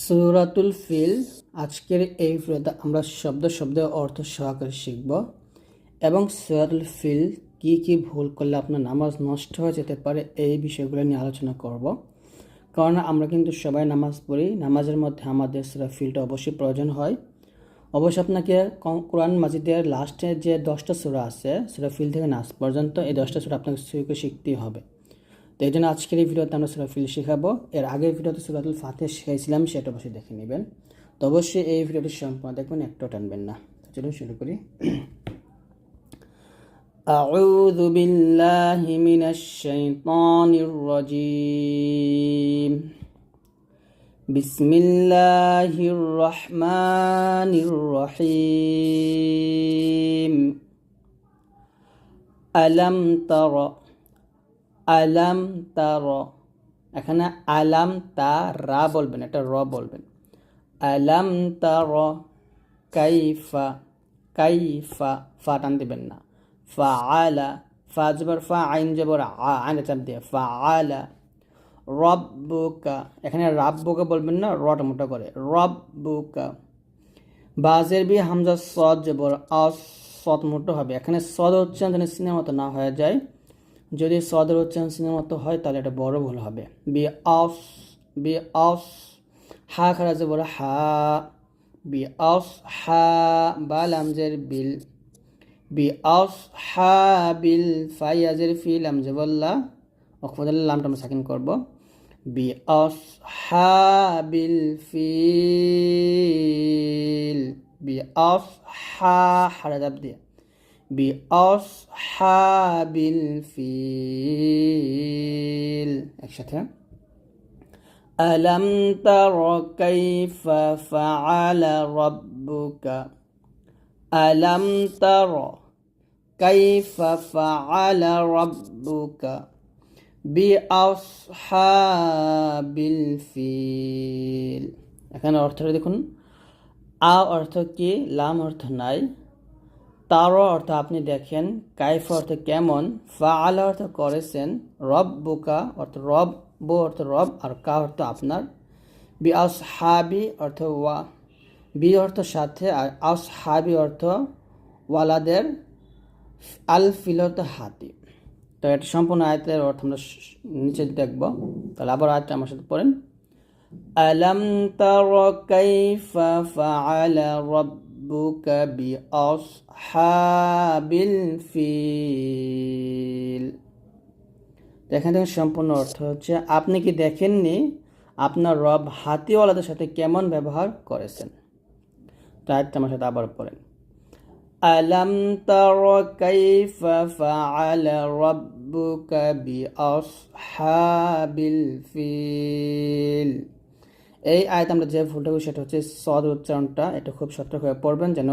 সুরাতুল ফিল, আজকের এই ভিডিওতে আমরা শব্দ শব্দ অর্থ সহকারে শিখব। এবং সুরাতুল ফিল কি কি ভুল করলে আপনার নামাজ নষ্ট হয়ে যেতে পারে এই বিষয়গুলো নিয়ে আলোচনা করব। কারণ আমরা কিন্তু সবাই নামাজ পড়ি, নামাজের মধ্যে আমাদের সুরা ফিলটা অবশ্যই প্রয়োজন হয়। অবশ্যই আপনাকে কোরআন মাজিদের লাস্টে যে দশটা সুরা আছে, সুরা ফিল থেকে নাচ পর্যন্ত এই দশটা সুরা আপনাকে শিখতেই হবে। তো এই জন্য আজকের এই ভিডিওতে আমরা সুরা ফিল শেখাবো এর আগের ভিডিওতে সুরাতুল ফাতে শিখাইছিলাম সেটা অবশ্যই দেখে নেবেন তো অবশ্যই এই ভিডিওটি সম্পূর্ণ দেখবেন একটাও টানবেন না তো চলুন শুরু করি أعوذ بالله من الشيطان الرجيم بسم الله الرحمن الرحيم ألم تر আলাম তার এখানে আলাম তা রা বলবেন, এটা র বলবেন। আলাম তার কাইফা কাইফা, ফা টান দিবেন না। ফা আলা ফা জবর ফা, আইন জবর আ চাপ দিয়ে ফা আলা রব্বুকা, এখানে রাব্বুকা বলবেন না, রটা মোটা করে। রব্বুকা, বাজের বি হামজা সদ জবর আস সদ মোটো হবে। এখানে সদ উচ্চারণ যেন সিনেমা মতো না হয়ে যায়। যদি সদর উচ্চারণ মতো হয়, তাহলে এটা বড় ভুল হবে। বি অফ বি অফ হা খারা যে বড় হা। বি অফ হা, বা লামজের বিল। বি অফ হা, বিল ফাই আজের ফি লামজে বললা অক্ষর লামটা আমরা সাকিন করব। বি অফ হা, বিল, ফিল। বি অফ হা হারা দাব দিয়ে। بأصحاب الفيل একসাথে ألم تر كيف فعل ربك ألم تر كيف فعل ربك بأصحاب الفيل এখানে অর্থটা দেখুন আ অর্থ কি লাম অর্থ নাই তার অর্থ আপনি দেখেন, কাইফ অর্থ কেমন ফা আলা অর্থ করেছেন রব বুকা অর্থ রব, বো অর্থ রব, আর কা অর্থ আপনার, বি আসহাবি অর্থ ওয়া, বি অর্থ সাথে, আর হাবি অর্থ ওয়ালাদের, আল ফিল অর্থ হাতি। তো এটা সম্পূর্ণ আয়তের অর্থ আমরা নিচে দেখব। তাহলে আবার আয়তটা আমার সাথে পড়েন। আলম তার কাইফা ফা আলা রব ربك بأصحاب الفيل তো এখান থেকে সম্পূর্ণ অর্থ হচ্ছে আপনি কি দেখেননি আপনার রব হাতিওয়ালাদের সাথে কেমন ব্যবহার করেছেন তো আয়টা আমার সাথে আবার পড়েন ألم تر كيف فعل ربك بأصحاب الفيل এই আয়াত আমরা যে ভুলটা করি সেটা হচ্ছে সদ উচ্চারণটা, এটা খুব সতর্ক হয়ে পড়বেন যেন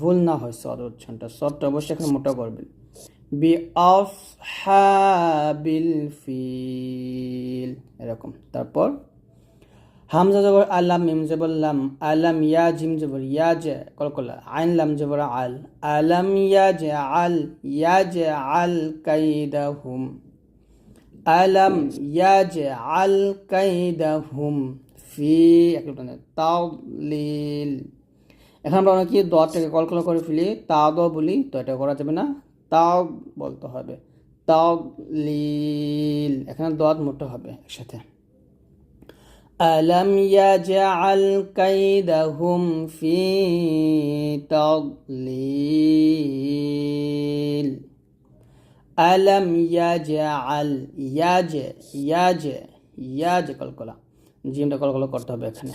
ভুল না হয় সদ উচ্চারণটা। সদটা অবশ্যই এখানে মোটা করবেন। বি অফ হাবিল ফিল, এরকম। তারপর হামজা জবর আলাম, মিম জবর লাম, আলাম ইয়া, জিম জবর ইয়া, জে কলকলা আইন লাম জবর আল, আলাম ইয়া, জে, আল, ইয়া, জে, আল কাইদা হুম আলাম ইয়া, জে, আল কাইদাহুম। ফি একটা তাওলিল এখন আমরা অনেকে দটাকে কলকলা করে ফেলি তাও দ বলি তো এটা করা যাবে না তাও বলতে হবে তাওলিল এখানে দদ মোটা হবে একসাথে ألم يجعل كيدهم في تضليل ألم يجعل يج يج يج কলকলা জিমটা কলকল করতে হবে এখানে।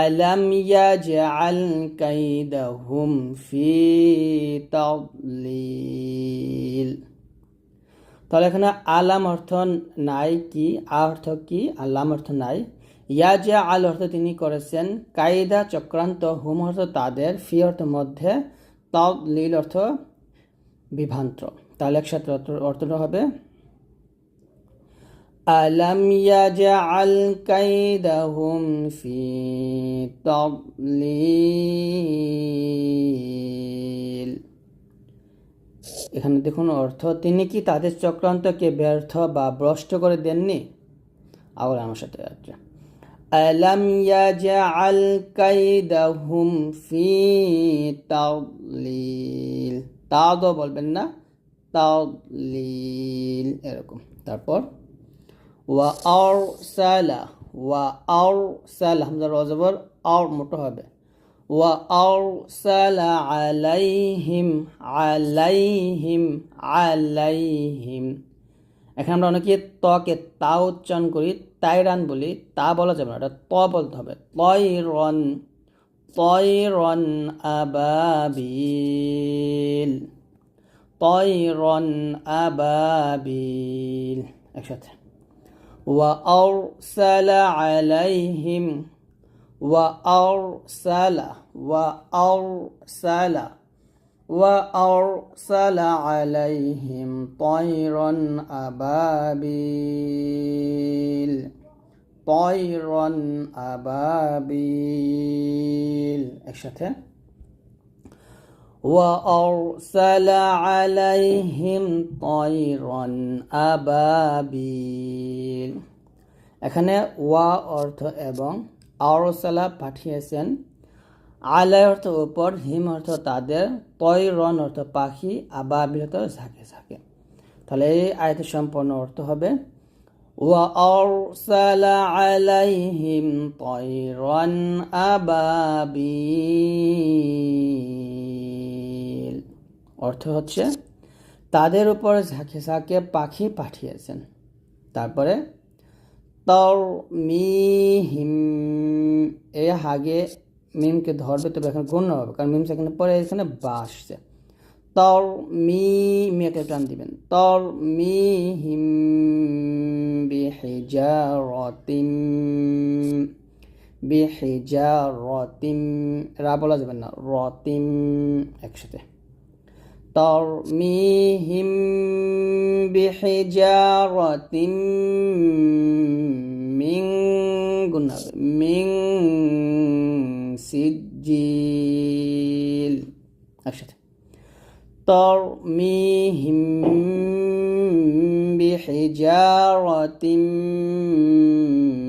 আলাম ইয়াজআল কাইদাহুম ফি তাদলিল। তাহলে এখানে আলাম অর্থ নাই কি, আ অর্থ কি, আলাম অর্থ নাই। ইয়া যে আল অর্থ তিনি করেছেন কায়দা চক্রান্ত, হুম অর্থ তাদের, ফি অর্থ মধ্যে তব লীল অর্থ বিভ্রান্ত। তাহলে একসাথে অর্থটা হবে আলাম ইয়াজআল কাইদাহুম ফি তাদলিল এখানে দেখুন অর্থ তিনি কি তাদের চক্রান্তকে ব্যর্থ বা ভ্রষ্ট করে দেননি আবার আমার সাথে আছে ألم يجعل كيدهم في تضليل তাদ বলবেন না তাদলিল এরকম তারপর মোটো হবে। এখানে আমরা অনেকে তকে তা উচ্চারণ করি, তাইরান বলি, তা বলা যাবে না, এটা ত বলতে হবে। তয়রন তয়রন আবাবিল তয়রন আবাবিল, একসাথে। وأرسل عليهم وأرسل وأرسل وأرسل عليهم طيرا أبابيل طيرا أبابيل. الشتاء وأرسل عليهم طيرا أبابيل এখানে ওয়া অর্থ এবং আরসালা পাঠিয়েছেন আলাই অর্থ উপর হিম অর্থ তাদের তৈরন অর্থ পাখি আবাবিল অর্থ ঝাঁকে ঝাঁকে তাহলে এই আয়তের সম্পূর্ণ অর্থ হবে وأرسل عليهم طيرا أبابيل অর্থ হচ্ছে তাদের উপর ঝাঁকে ঝাঁকে পাখি পাঠিয়েছেন। তারপরে তর মিহিম এ হাগে মিমকে ধরবে, তবে এখানে গণ্য হবে, কারণ মিম সেখানে পরে এখানে বা তর মি মিয়াকে টান দিবেন। তর মি হিম বিহিজারতিম বিহিজারতিম রা বলা যাবে না, রতিম একসাথে। ترميهم بحجارة من من سجيل. أشد ترميهم بحجارة من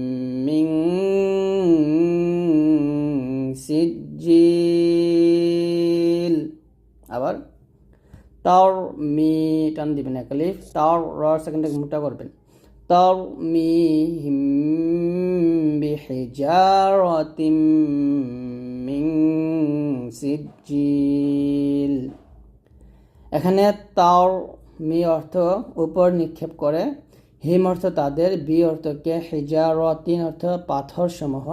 তার মি, টান দিবেন এক লিফ তার র সেকেন্ডে মোটা করবেন। তার মি, হিম, বিহিজারাতিম মিন সিজিল এখানে তার মি অর্থ উপর নিক্ষেপ করে, হিম অর্থ তাদের, বি অর্থকে হিজার তিন অর্থ পাথর সমূহ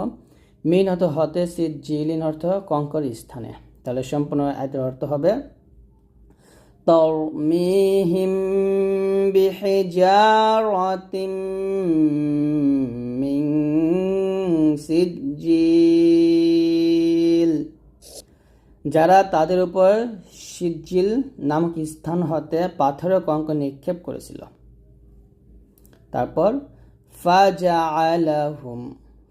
মিন অর্থ হতে সিদ জিলিন অর্থ কঙ্কর স্থানে। তাহলে সম্পূর্ণ এত অর্থ হবে তরমিহিম বিহিজারাতিম মিন সিজ্জিল যারা তাদের উপর সিজ্জিল নামক স্থান হতে পাথরের কঙ্ক নিক্ষেপ করেছিল। তারপর ফাজা আলাহুম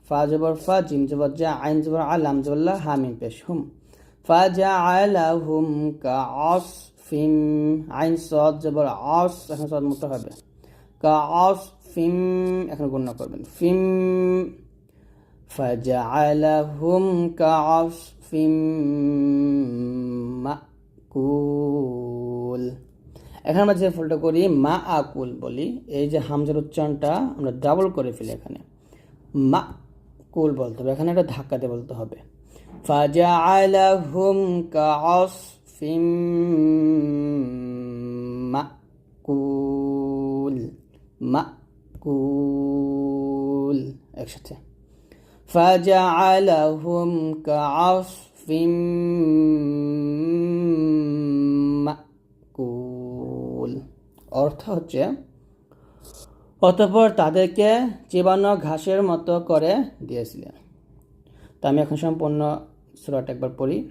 ফা জবর ফা জিম জবর যা আইন জবর আলাম জবল্লা হামিম পেশ হুম। ফাজা আলাহুম কা ফিম আইন সদ জবর অস এখন সদ মুক্ত হবে কা অস ফিম এখন গণ্য করবেন ফিম فجعلهم كعصف মাকুল এখানে আমরা যে ফুলটা করি মা আকুল বলি এই যে হামজার উচ্চারণটা আমরা ডাবল করে ফেলি এখানে মা কুল বলতে হবে এখানে একটা ধাক্কাতে বলতে হবে ফাজাআলাহুম কাআসফিম মাকুল মাকুল একসাথে فجعلهم كعصف মাকুল অর্থ হচ্ছে অতঃপর তাদেরকে চিবানো ঘাসের মতো করে দিয়েছিলেন তো আমি এখন সম্পূর্ণ সুরাটা একবার পড়ি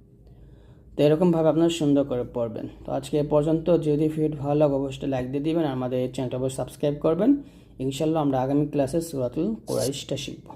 তো এরকমভাবে আপনারা সুন্দর করে পড়বেন। তো আজকে এ পর্যন্ত। যদি ভিডিও ভালো লাগে, অবশ্যই লাইক দিয়ে দিবেন। আর আমাদের চ্যানেলটা অবশ্যই সাবস্ক্রাইব করবেন। ইনশাল্লাহ আমরা আগামী ক্লাসে সুরাতুল কোরাইশটা শিখব।